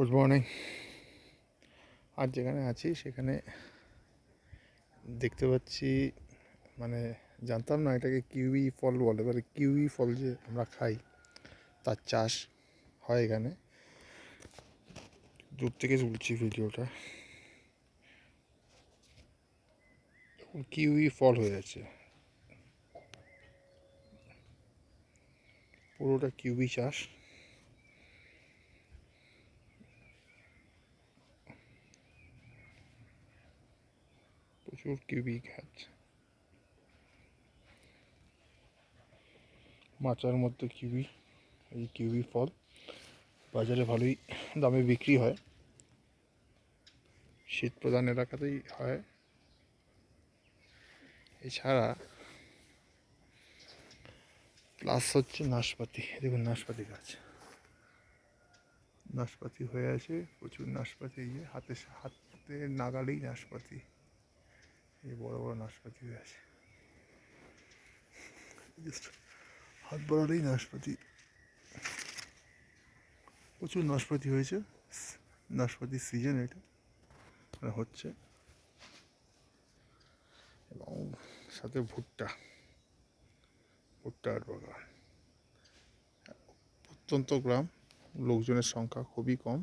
Good morning আজ যেখানে আছি, সেখানে দেখতে পাচ্ছি মানে জানতাম না এটাকে কিউই ফল বলে। এবারে কিউই ফল যে আমরা খাই, তার চাষ হয় এখানে। দূর থেকে তুলছি ভিডিওটা। কিউই ফল হয়ে যাচ্ছে পুরোটা কিউই চাষ। প্রচুর কিউবি গাছ মাচার মধ্যে কিউবি এই কিউবি ফল বাজারে ভালোই দামে বিক্রি হয়। শীত প্রধান এলাকাতেই হয়। এছাড়া প্লাস হচ্ছে নাশপাতি। দেখুন নাশপাতি গাছ। নাশপাতি হয়ে আছে, প্রচুর নাশপাতি যে হাতে হাতে নাগালেই নাশপাতি। এই বড় বড় নাশপাতি হয়ে আছে হাত বাড়ালেই নাশপাতি প্রচুর নাশপাতি হয়েছে নাশপাতির সিজন এটা মানে হচ্ছে এবং সাথে ভুট্টা ভুট্টার বাগান প্রত্যন্ত গ্রাম লোকজনের সংখ্যা খুবই কম